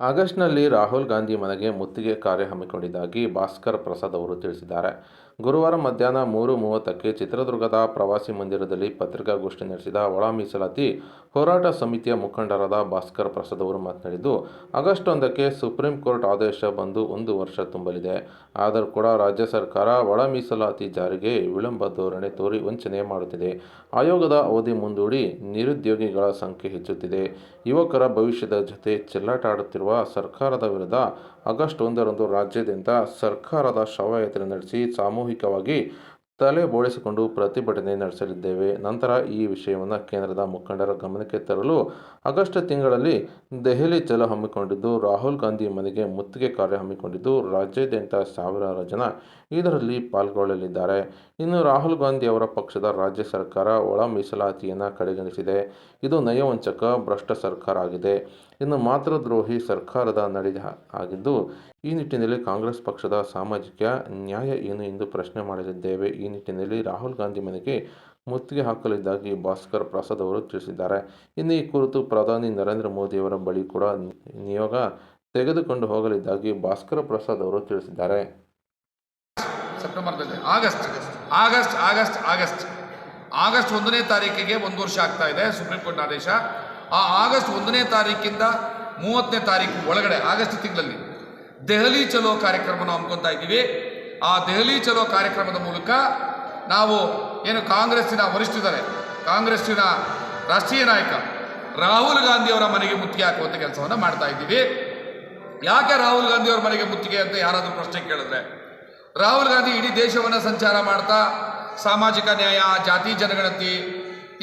ಆಗಸ್ಟ್ನಲ್ಲಿ ರಾಹುಲ್ ಗಾಂಧಿ ಮನೆಗೆ ಮುತ್ತಿಗೆ ಕಾರ್ಯ ಹಮ್ಮಿಕೊಂಡಿದ್ದಾಗಿ ಭಾಸ್ಕರ್ ಪ್ರಸಾದ್ ಅವರು ತಿಳಿಸಿದ್ದಾರೆ. ಗುರುವಾರ ಮಧ್ಯಾಹ್ನ ಮೂರು ಮೂವತ್ತಕ್ಕೆ ಚಿತ್ರದುರ್ಗದ ಪ್ರವಾಸಿ ಮಂದಿರದಲ್ಲಿ ಪತ್ರಿಕಾಗೋಷ್ಠಿ ನಡೆಸಿದ ಒಳ ಮೀಸಲಾತಿ ಹೋರಾಟ ಸಮಿತಿಯ ಮುಖಂಡರಾದ ಭಾಸ್ಕರ್ ಪ್ರಸಾದ್ ಅವರು ಮಾತನಾಡಿದ್ದು ಆಗಸ್ಟ್ ಒಂದಕ್ಕೆ ಸುಪ್ರೀಂ ಕೋರ್ಟ್ ಆದೇಶ ಬಂದು ಒಂದು ವರ್ಷ ತುಂಬಲಿದೆ. ಆದರೂ ಕೂಡ ರಾಜ್ಯ ಸರ್ಕಾರ ಒಳ ಮೀಸಲಾತಿ ಜಾರಿಗೆ ವಿಳಂಬ ಧೋರಣೆ ತೋರಿ ವಂಚನೆ ಮಾಡುತ್ತಿದೆ. ಆಯೋಗದ ಅವಧಿ ಮುಂದೂಡಿ ನಿರುದ್ಯೋಗಿಗಳ ಸಂಖ್ಯೆ ಹೆಚ್ಚುತ್ತಿದೆ. ಯುವಕರ ಭವಿಷ್ಯದ ಜೊತೆ ಚೆಲ್ಲಾಟಾಡುತ್ತಿರುವ ಸರ್ಕಾರದ ವಿರುದ್ಧ ಆಗಸ್ಟ್ ಒಂದರಂದು ರಾಜ್ಯಾದ್ಯಂತ ಸರ್ಕಾರದ ಶವಯಾತ್ರೆ ನಡೆಸಿ ಸಾಮೂಹಿಕವಾಗಿ ತಲೆ ಬೋಳಿಸಿಕೊಂಡು ಪ್ರತಿಭಟನೆ ನಡೆಸಲಿದ್ದೇವೆ. ನಂತರ ಈ ವಿಷಯವನ್ನು ಕೇಂದ್ರದ ಮುಖಂಡರ ಗಮನಕ್ಕೆ ತರಲು ಆಗಸ್ಟ್ ತಿಂಗಳಲ್ಲಿ ದೆಹಲಿ ಚಲೋ ಹಮ್ಮಿಕೊಂಡಿದ್ದು, ರಾಹುಲ್ ಗಾಂಧಿ ಮನೆಗೆ ಮುತ್ತಿಗೆ ಕಾರ್ಯ ಹಮ್ಮಿಕೊಂಡಿದ್ದು, ರಾಜ್ಯಾದ್ಯಂತ ಸಾವಿರಾರು ಜನ ಇದರಲ್ಲಿ ಪಾಲ್ಗೊಳ್ಳಲಿದ್ದಾರೆ. ಇನ್ನು ರಾಹುಲ್ ಗಾಂಧಿ ಅವರ ಪಕ್ಷದ ರಾಜ್ಯ ಸರ್ಕಾರ ಒಳ ಮೀಸಲಾತಿಯನ್ನು ಕಡೆಗಣಿಸಿದೆ. ಇದು ನಯವಂಚಕ ಭ್ರಷ್ಟ ಸರ್ಕಾರ ಆಗಿದೆ. ಇನ್ನು ಮಾತೃದ್ರೋಹಿ ಸರ್ಕಾರದ ನಡೆ ಆಗಿದ್ದು, ಈ ನಿಟ್ಟಿನಲ್ಲಿ ಕಾಂಗ್ರೆಸ್ ಪಕ್ಷದ ಸಾಮಾಜಿಕ ನ್ಯಾಯ ಏನು ಎಂದು ಪ್ರಶ್ನೆ ಮಾಡಲಿದ್ದೇವೆ ಈ ನಿಟ್ಟಿನಲ್ಲಿ ರಾಹುಲ್ ಗಾಂಧಿ ಮನೆಗೆ ಮುತ್ತಿಗೆ ಹಾಕಲಿದ್ದಾಗಿ ಭಾಸ್ಕರ್ ಪ್ರಸಾದ್ ಅವರು ತಿಳಿಸಿದ್ದಾರೆ. ಇನ್ನು ಈ ಕುರಿತು ಪ್ರಧಾನಿ ನರೇಂದ್ರ ಮೋದಿಯವರ ಬಳಿ ಕೂಡ ನಿಯೋಗ ತೆಗೆದುಕೊಂಡು ಹೋಗಲಿದ್ದಾಗಿ ಭಾಸ್ಕರ ಪ್ರಸಾದ್ ಅವರು ತಿಳಿಸಿದ್ದಾರೆ. ಸೆಪ್ಟೆಂಬರ್ದಲ್ಲಿ August August August August August ಒಂದನೇ ತಾರೀಕಿಗೆ ಒಂದು ವರ್ಷ ಆಗ್ತಾ ಇದೆ. ಸುಪ್ರೀಂ ಕೋರ್ಟ್ ಆದೇಶ ಆ ಆಗಸ್ಟ್ ಒಂದನೇ ತಾರೀಕಿಂದ ಮೂವತ್ತನೇ ತಾರೀಕು ಒಳಗಡೆ, ಆಗಸ್ಟ್ ತಿಂಗಳಲ್ಲಿ ದೆಹಲಿ ಚಲೋ ಕಾರ್ಯಕ್ರಮವನ್ನು ಹಮ್ಮಿಕೊತಾ ಇದ್ದೀವಿ. ಆ ದೆಹಲಿ ಚಲೋ ಕಾರ್ಯಕ್ರಮದ ಮೂಲಕ ನಾವು ಏನು ಕಾಂಗ್ರೆಸ್ಸಿನ ವರಿಷ್ಠರಿದ್ದಾರೆ ಕಾಂಗ್ರೆಸ್ಸಿನ ರಾಷ್ಟ್ರೀಯ ನಾಯಕ ರಾಹುಲ್ ಗಾಂಧಿಯವರ ಮನೆಗೆ ಮುತ್ತಿಗೆ ಹಾಕುವಂಥ ಕೆಲಸವನ್ನು ಮಾಡ್ತಾ ಇದ್ದೀವಿ. ಯಾಕೆ ರಾಹುಲ್ ಗಾಂಧಿಯವರ ಮನೆಗೆ ಮುತ್ತಿಗೆ ಅಂತ ಯಾರಾದರೂ ಪ್ರಶ್ನೆ ಕೇಳಿದ್ರೆ, ರಾಹುಲ್ ಗಾಂಧಿ ಇಡೀ ದೇಶವನ್ನು ಸಂಚಾರ ಮಾಡ್ತಾ, ಸಾಮಾಜಿಕ ನ್ಯಾಯ, ಜಾತಿ, ಜನಗಣತಿ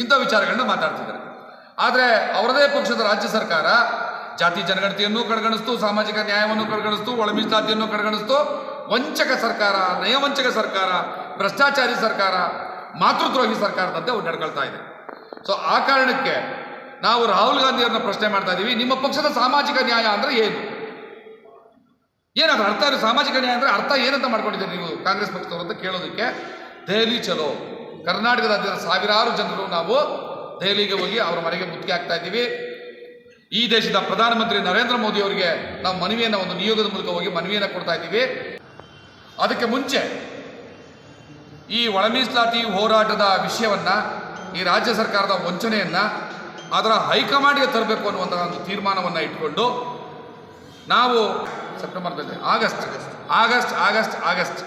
ಇಂಥ ವಿಚಾರಗಳನ್ನ ಮಾತಾಡ್ತಿದ್ದಾರೆ. ಆದರೆ ಅವರದೇ ಪಕ್ಷದ ರಾಜ್ಯ ಸರ್ಕಾರ ಜಾತಿ ಜನಗಣತಿಯನ್ನು ಕಡೆಗಣಿಸ್ತು, ಸಾಮಾಜಿಕ ನ್ಯಾಯವನ್ನು ಕಡೆಗಣಿಸ್ತು, ಒಳಮೀಸಲಾತಿಯನ್ನು ಕಡೆಗಣಿಸ್ತು. ವಂಚಕ ಸರ್ಕಾರ, ನಯವಂಚಕ ಸರ್ಕಾರ, ಭ್ರಷ್ಟಾಚಾರಿ ಸರ್ಕಾರ, ಮಾತೃದ್ರೋಹಿ ಸರ್ಕಾರದಂತೆ ಅವ್ರು ನಡ್ಕೊಳ್ತಾ ಇದೆ. ಸೊ ಆ ಕಾರಣಕ್ಕೆ ನಾವು ರಾಹುಲ್ ಗಾಂಧಿ ಅವ್ರನ್ನ ಪ್ರಶ್ನೆ ಮಾಡ್ತಾ ಇದ್ದೀವಿ ನಿಮ್ಮ ಪಕ್ಷದ ಸಾಮಾಜಿಕ ನ್ಯಾಯ ಅಂದರೆ ಏನು? ಏನದು ಅರ್ಥ ಸಾಮಾಜಿಕ ನ್ಯಾಯ ಅಂದರೆ ಅರ್ಥ ಏನಂತ ಮಾಡ್ಕೊಂಡಿದ್ದೀರಿ ನೀವು ಕಾಂಗ್ರೆಸ್ ಪಕ್ಷದವರು ಅಂತ ಕೇಳೋದಕ್ಕೆ? ದೆಹಲಿ ಚಲೋ. ಕರ್ನಾಟಕದಾದ್ಯಂತ ಸಾವಿರಾರು ಜನರು ನಾವು ದೆಹಲಿಗೆ ಹೋಗಿ ಅವರ ಮನೆಗೆ ಮುತ್ತಿಗೆ ಹಾಕ್ತಾ ಇದ್ದೀವಿ. ಈ ದೇಶದ ಪ್ರಧಾನಮಂತ್ರಿ ನರೇಂದ್ರ ಮೋದಿ ಅವರಿಗೆ ನಾವು ಮನವಿಯನ್ನು ಒಂದು ನಿಯೋಗದ ಮೂಲಕ ಹೋಗಿ ಮನವಿಯನ್ನು ಕೊಡ್ತಾ ಇದ್ದೀವಿ. ಅದಕ್ಕೆ ಮುಂಚೆ ಈ ಒಳ ಮೀಸಲಾತಿ ಹೋರಾಟದ ವಿಷಯವನ್ನು, ಈ ರಾಜ್ಯ ಸರ್ಕಾರದ ವಂಚನೆಯನ್ನು, ಅದರ ಹೈಕಮಾಂಡ್ಗೆ ತರಬೇಕು ಅನ್ನುವಂಥ ಒಂದು ತೀರ್ಮಾನವನ್ನು ಇಟ್ಕೊಂಡು ನಾವು ಸೆಪ್ಟೆಂಬರ್ದಲ್ಲಿ August August August August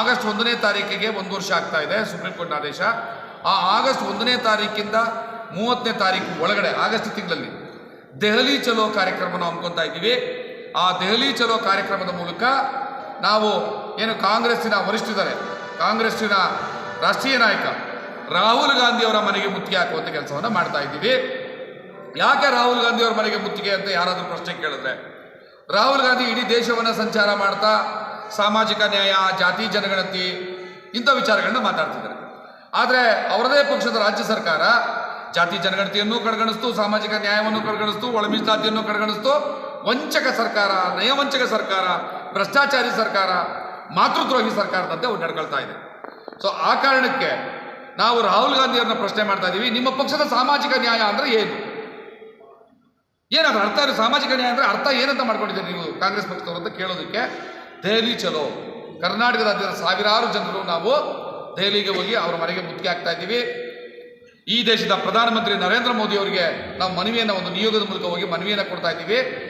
August ಒಂದನೇ ತಾರೀಕಿಗೆ ಒಂದು ವರ್ಷ ಆಗ್ತಾ ಇದೆ ಸುಪ್ರೀಂ ಕೋರ್ಟ್ ಆದೇಶ. ಆ ಆಗಸ್ಟ್ ಒಂದನೇ ತಾರೀಕಿಂದ ಮೂವತ್ತನೇ ತಾರೀಕು ಒಳಗಡೆ, ಆಗಸ್ಟ್ ತಿಂಗಳಲ್ಲಿ ದೆಹಲಿ ಚಲೋ ಕಾರ್ಯಕ್ರಮವನ್ನು ಹಮ್ಮಿಕೊತಾ ಇದ್ದೀವಿ. ಆ ದೆಹಲಿ ಚಲೋ ಕಾರ್ಯಕ್ರಮದ ಮೂಲಕ ನಾವು ಏನು ಕಾಂಗ್ರೆಸ್ಸಿನ ವರಿಷ್ಠರಿದ್ದಾರೆ ಕಾಂಗ್ರೆಸ್ಸಿನ ರಾಷ್ಟ್ರೀಯ ನಾಯಕ ರಾಹುಲ್ ಗಾಂಧಿ ಅವರ ಮನೆಗೆ ಮುತ್ತಿಗೆ ಹಾಕುವಂಥ ಕೆಲಸವನ್ನು ಮಾಡ್ತಾ ಇದ್ದೀವಿ. ಯಾಕೆ ರಾಹುಲ್ ಗಾಂಧಿ ಅವರ ಮನೆಗೆ ಮುತ್ತಿಗೆ ಅಂತ ಯಾರಾದರೂ ಪ್ರಶ್ನೆ ಕೇಳಿದ್ರೆ, ರಾಹುಲ್ ಗಾಂಧಿ ಇಡೀ ದೇಶವನ್ನು ಸಂಚಾರ ಮಾಡ್ತಾ ಸಾಮಾಜಿಕ ನ್ಯಾಯ, ಜಾತಿ, ಜನಗಣತಿ ಇಂಥ ವಿಚಾರಗಳನ್ನ ಮಾತಾಡ್ತಿದ್ದಾರೆ. ಆದರೆ ಅವರದೇ ಪಕ್ಷದ ರಾಜ್ಯ ಸರ್ಕಾರ ಜಾತಿ ಜನಗಣತಿಯನ್ನು ಕಡೆಗಣಿಸ್ತು, ಸಾಮಾಜಿಕ ನ್ಯಾಯವನ್ನು ಕಡೆಗಣಿಸ್ತು, ಒಳಮೀಸಲಾತಿಯನ್ನು ಕಡೆಗಣಿಸ್ತು. ವಂಚಕ ಸರ್ಕಾರ, ನಯವಂಚಕ ಸರ್ಕಾರ, ಭ್ರಷ್ಟಾಚಾರಿ ಸರ್ಕಾರ, ಮಾತೃದ್ರೋಹಿ ಸರ್ಕಾರದಂತೆ ಅವ್ರು ನಡ್ಕೊಳ್ತಾ ಇದೆ. ಸೊ ಆ ಕಾರಣಕ್ಕೆ ನಾವು ರಾಹುಲ್ ಗಾಂಧಿ ಅವ್ರನ್ನ ಪ್ರಶ್ನೆ ಮಾಡ್ತಾ ಇದ್ದೀವಿ ನಿಮ್ಮ ಪಕ್ಷದ ಸಾಮಾಜಿಕ ನ್ಯಾಯ ಅಂದರೆ ಏನು? ಏನದು ಅರ್ಥ ಸಾಮಾಜಿಕ ನ್ಯಾಯ ಅಂದರೆ ಅರ್ಥ ಏನಂತ ಮಾಡ್ಕೊಂಡಿದ್ದೀರಿ ನೀವು ಕಾಂಗ್ರೆಸ್ ಪಕ್ಷದವರು ಅಂತ ಕೇಳೋದಕ್ಕೆ? ದೆಹಲಿ ಚಲೋ. ಕರ್ನಾಟಕದಾದ್ಯಂತ ಸಾವಿರಾರು ಜನರು ನಾವು ದೆಹಲಿಗೆ ಹೋಗಿ ಅವರ ಮನೆಗೆ ಮುತ್ತಿಗೆ ಹಾಕ್ತಾ ಇದ್ದೀವಿ. ಈ ದೇಶದ ಪ್ರಧಾನಮಂತ್ರಿ ನರೇಂದ್ರ ಮೋದಿ ಅವರಿಗೆ ನಾವು ಮನವಿಯನ್ನು ಒಂದು ನಿಯೋಗದ ಮೂಲಕ ಹೋಗಿ ಮನವಿಯನ್ನು ಕೊಡ್ತಾ ಇದ್ದೀವಿ.